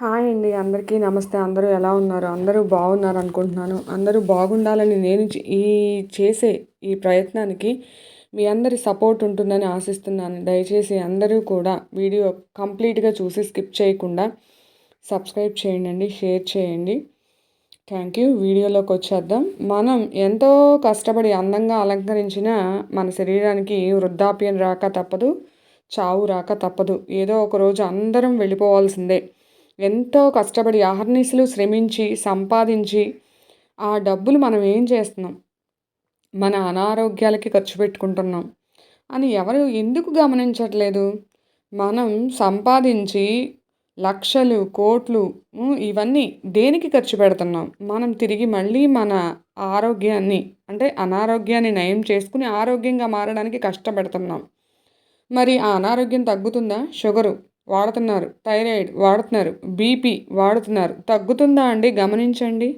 Hi అండి అందరికీ నమస్తే. అందరూ ఎలా ఉన్నారు? అందరూ బాగున్నారు అనుకుంటున్నాను. అందరూ బాగుండాలని నేను ఈ చేసే ఈ ప్రయత్నానికి మీ అందరి సపోర్ట్ ఉంటుందని ఆశిస్తున్నాను. దయచేసి అందరూ కూడా వీడియో కంప్లీట్గా చూసి స్కిప్ చేయకుండా సబ్స్క్రైబ్ చేయండి షేర్ చేయండి. Thank you. వీడియోలోకి వచ్చేద్దాం. మనం ఎంతో కష్టపడి అందంగా అలంకరించిన మన శరీరానికి వృద్ధాప్యం రాక తప్పదు చావు రాక తప్పదు. ఏదో ఒక రోజు అందరం వెళ్ళిపోవాల్సిందే. ఎంతో కష్టపడి అహర్నిశలు శ్రమించి సంపాదించి ఆ డబ్బులు మనం ఏం చేస్తున్నాం? మన అనారోగ్యాలకి ఖర్చు పెట్టుకుంటున్నాం. అని ఎవరు ఎందుకు గమనించట్లేదు? మనం సంపాదించి లక్షలు కోట్లు ఇవన్నీ దేనికి ఖర్చు పెడుతున్నాం? మనం తిరిగి మళ్ళీ మన ఆరోగ్యాన్ని అంటే అనారోగ్యాన్ని నయం చేసుకుని ఆరోగ్యంగా మారడానికి కష్టపడుతున్నాం. మరి ఆ అనారోగ్యం తగ్గుతుందా? షుగరు వాడుతున్నారు థైరాయిడ్ వాడుతున్నారు బీపీ వాడుతున్నారు. తగ్గుతుందా అండి? గమనించండి.